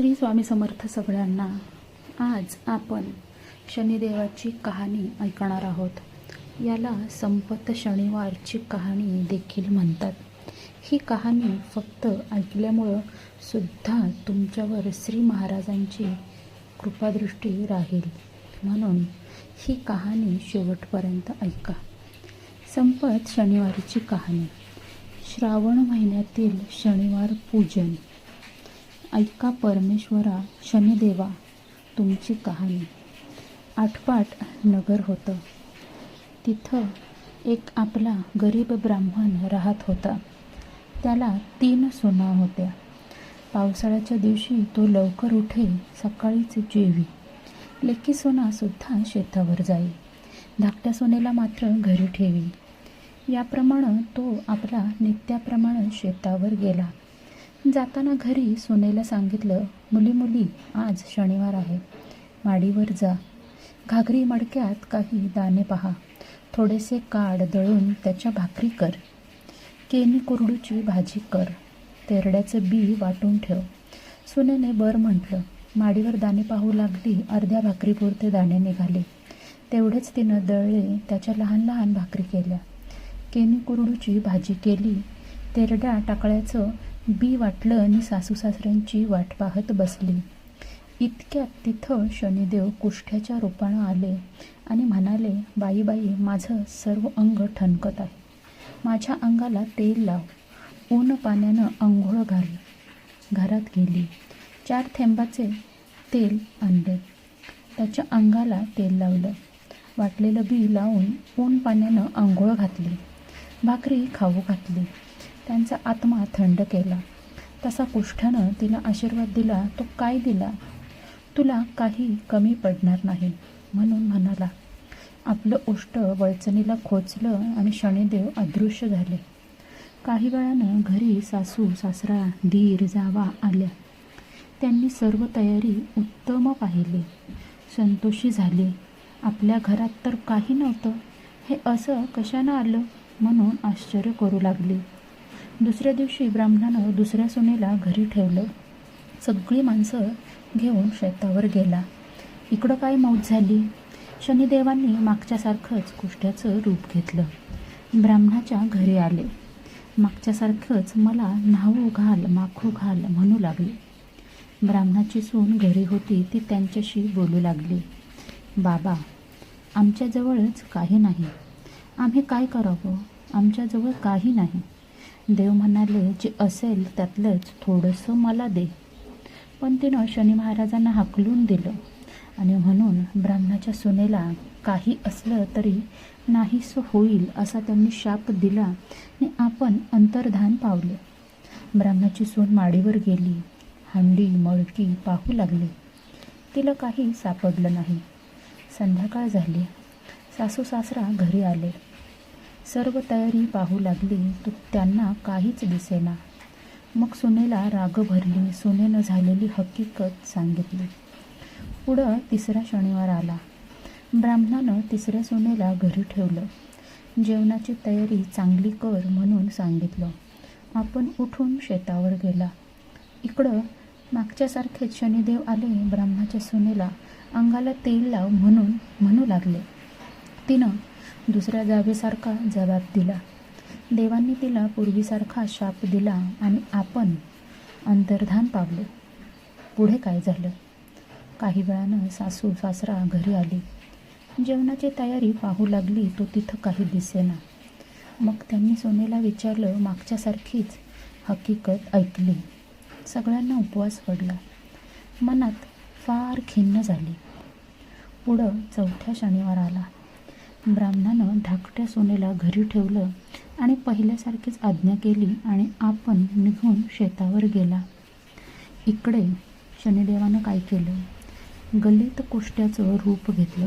श्री स्वामी समर्थ सगळ्यांना आज आपण शनिदेवाची कहाणी ऐकणार आहोत. याला संपत शनिवारची कहाणी देखील म्हणतात. ही कहाणी फक्त ऐकल्यामुळं सुद्धा तुमच्यावर श्री महाराजांची कृपादृष्टी राहील. म्हणून ही कहाणी शेवटपर्यंत ऐका. संपत शनिवारीची कहाणी. श्रावण महिन्यातील शनिवार पूजन. ऐका परमेश्वरा शनिदेवा तुमची कहाणी. आठपाट नगर होतं. तिथं एक आपला गरीब ब्राह्मण राहत होता. त्याला तीन सुना होत्या. पावसाळ्याच्या दिवशी तो लवकर उठे सकाळीच जेवी. लेकी सुद्धा शेतावर जाई. धाकट्या सोनेला मात्र घरी ठेवी. याप्रमाणे तो आपला नित्याप्रमाणे शेतावर गेला. जाताना घरी सोनेला सांगितलं मुली मुली आज शनिवार आहे. माडीवर जा. घागरी मडक्यात काही दाणे पहा. थोडेसे काड दळून त्याच्या भाकरी कर. केनी कुरडूची भाजी कर. तेरड्याचं बी वाटून ठेव. सुनेने बर म्हटलं. माडीवर दाणे पाहू लागली अर्ध्या भाकरीपुरते दाणे निघाले. तेवढेच तिनं दळले त्याच्या लहान लहान भाकरी केल्या. केनी कुरडूची भाजी केली. तेरड्या टाकळ्याचं बी वाटलं आणि सासू सासऱ्यांची वाट पाहत बसली. इतक्यात तिथं शनिदेव कुष्ठ्याच्या रूपानं आले आणि म्हणाले बाई बाई माझं सर्व अंग ठणकत आहे. माझ्या अंगाला तेल लाव. ऊन पाण्यानं आंघोळ घाल घरात गेली. चार थेंबाचे तेल आणले. त्याच्या अंगाला तेल लावलं. वाटलेलं बी लावून ऊन पाण्यानं आंघोळ घातली. भाकरी खाऊ घातली. त्यांचा आत्मा थंड केला. तसा कुष्ठानं तिला आशीर्वाद दिला तो काय दिला? तुला काही कमी पडणार नाही म्हणून म्हणाला. आपलं उष्ट वळचणीला खोचलं आणि शनिदेव अदृश्य झाले. काही वेळानं घरी सासू सासरा धीर जावा आल्या. त्यांनी सर्व तयारी उत्तम पाहिली. संतोषी झाली. आपल्या घरात तर काही नव्हतं. हे असं कशानं आलं? म्हणून आश्चर्य करू लागली. दुसऱ्या दिवशी ब्राह्मणानं दुसऱ्या सुनेला घरी ठेवलं. सगळी माणसं घेऊन शेतावर गेला. इकडं काय मौत झाली? शनिदेवांनी मागच्यासारखंच कुष्ट्याचं रूप घेतलं. ब्राह्मणाच्या घरी आले. मागच्यासारखंच मला न्हावू घाल माखू घाल म्हणू लागले. ब्राह्मणाची सून घरी होती ती त्यांच्याशी बोलू लागली. बाबा आमच्याजवळच काही नाही. आम्ही काय करावं? आमच्याजवळ काही नाही. देव म्हणाले जे असेल त्यातलंच थोडंसं मला दे. पण तिनं शनी महाराजांना हाकलून दिलं आणि म्हणून ब्राह्मणाच्या सुनेला काही असलं तरी नाहीसं होईल असा त्यांनी शाप दिला आणि आपण अंतर्धान पावले. ब्राह्मणाची सून माडीवर गेली हंडी मळकी पाहू लागली. तिला काही सापडलं नाही. संध्याकाळ झाली. सासू सासरा घरी आले. सर्व तयारी पाहू लागली तर त्यांना काहीच दिसेना. मग सुनेला राग भरली सुनेनं झालेली हकीकत सांगितली. पुढं तिसरा शनिवार आला. ब्राह्मणानं तिसऱ्या सुनेला घरी ठेवलं. जेवणाची तयारी चांगली कर म्हणून सांगितलं. आपण उठून शेतावर गेला. इकडं मागच्यासारखेच शनिदेव आले ब्राह्मणाच्या सुनेला अंगाला तेल लाव म्हणून म्हणू लागले. तिनं दुसऱ्या जावेसारखा जबाब दिला. देवांनी तिला पूर्वीसारखा शाप दिला आणि आपण अंतर्धान पावले. पुढे काय झालं? काही वेळानं सासू सासरा घरी आली. जेवणाची तयारी पाहू लागली तो तिथं काही दिसेना. मग त्यांनी सोनेला विचारलं मागच्यासारखीच हकीकत ऐकली. सगळ्यांना उपवास पडला. मनात फार खिन्न झाली. पुढं चौथ्या शनिवार आला. ब्राह्मणानं धाकट्या सोनेला घरी ठेवलं आणि पहिल्यासारखीच आज्ञा केली आणि आपण निघून शेतावर गेला. इकडे शनिदेवानं काय केलं? गलित कोष्ट्याचं रूप घेतलं.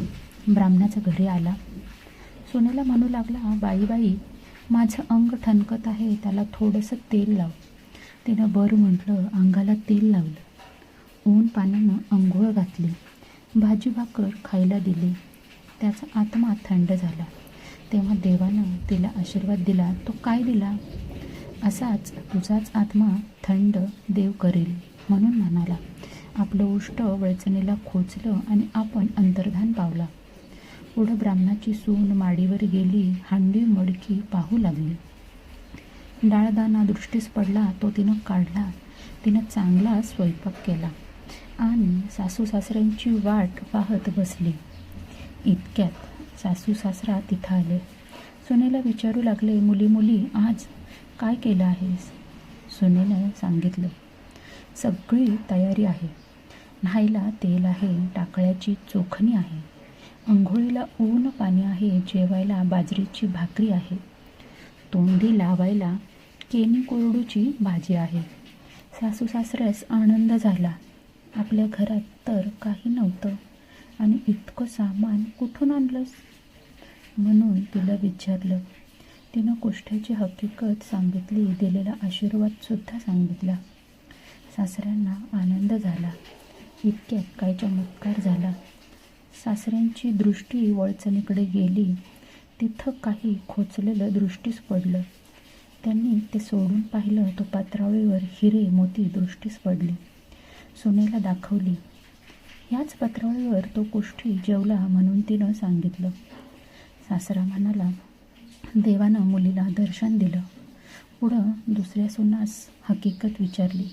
ब्राह्मणाच्या घरी आला. सोनेला म्हणू लागला बाई बाई माझं अंग ठणकत आहे त्याला थोडंसं तेल लाव. तिनं बरं म्हटलं अंगाला तेल लावलं. ऊन पाण्यानं अंघोळ घातली. भाजी भाकर खायला दिली. त्याचा आत्मा थंड झाला. तेव्हा देवानं तिला आशीर्वाद दिला. तो काय दिला? असाच तुझाच आत्मा थंड देव करेल म्हणून म्हणाला. आपलं उष्ट वळचणीला खोचलं आणि आपण अंतर्धान पावला. पुढं ब्राह्मणाची सून माडीवर गेली हांडी मडकी पाहू लागली. डाळदाना दृष्टीस पडला तो तिनं काढला. तिनं चांगला स्वयंपाक केला. आणि सासू सासऱ्यांची वाट पाहत बसली. इतक्यात सासू सासरा तिथं आले. सुनेला विचारू लागले मुली मुली आज काय केलं आहेस? सुनेनं सांगितलं सगळी तयारी आहे. न्हायला तेल आहे टाकळ्याची चोखणी आहे. अंघोळीला ऊन पाणी आहे जेवायला बाजरीची भाकरी आहे. तोंडी लावायला केनी कोरडूची भाजी आहे. सासू सासऱ्यास आनंद झाला. आपल्या घरात तर काही नव्हतं. आणि इतकं सामान कुठून आणलंस? म्हणून तिला विचारलं. तिनं गोष्टीची हकीकत सांगितली दिलेला आशीर्वादसुद्धा सांगितला. सासऱ्यांना आनंद झाला. इतक्यात काय चमत्कार झाला. सासऱ्यांची दृष्टी वळचणीकडे गेली. तिथं काही खोचलेलं दृष्टीस पडलं. त्यांनी ते सोडून पाहिलं तो पात्रावळीवर हिरे मोती दृष्टीस पडली. सुनेला दाखवली ह्याच पत्रावळीवर तो गोष्टी जेवला म्हणून तिनं सांगितलं. सासरा म्हणाला देवानं मुलीला दर्शन दिलं. पुढं दुसऱ्या सुनास हकीकत विचारली.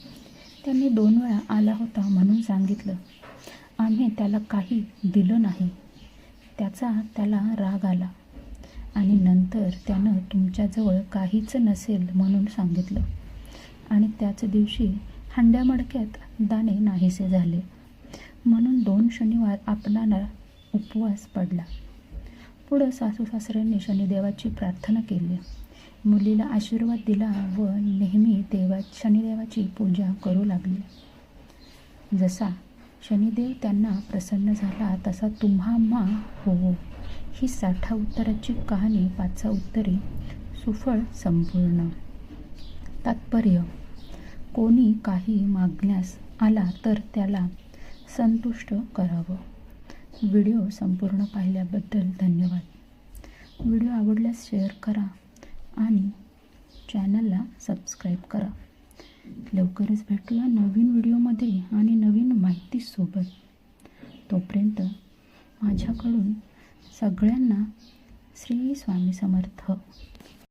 त्यांनी दोन वेळा आला होता म्हणून सांगितलं. आम्ही त्याला काही दिलं नाही. त्याचा त्याला राग आला. आणि नंतर त्यानं तुमच्याजवळ काहीच नसेल म्हणून सांगितलं. आणि त्याच दिवशी हांड्या मडक्यात दाणे नाहीसे झाले. म्हणून दोन शनिवार आपणाला उपवास पडला. पुढं सासू सासऱ्यांनी शनिदेवाची प्रार्थना केली. मुलीला आशीर्वाद दिला व नेहमी देवा शनिदेवाची पूजा करू लागली. जसा शनिदेव त्यांना प्रसन्न झाला तसा तुम्हा मा हो ही साठा उत्तराची कहाणी पाचवा उत्तरी सुफळ संपूर्ण. तात्पर्य कोणी काही मागण्यास आला तर त्याला संतुष्ट करावं. व्हिडिओ संपूर्ण पाहिल्याबद्दल धन्यवाद. व्हिडिओ आवडल्यास शेअर करा आणि चॅनलला सबस्क्राईब करा. लवकरच भेटूया नवीन व्हिडिओमध्ये आणि नवीन माहितीसोबत. तोपर्यंत माझ्याकडून सगळ्यांना श्री स्वामी समर्थ.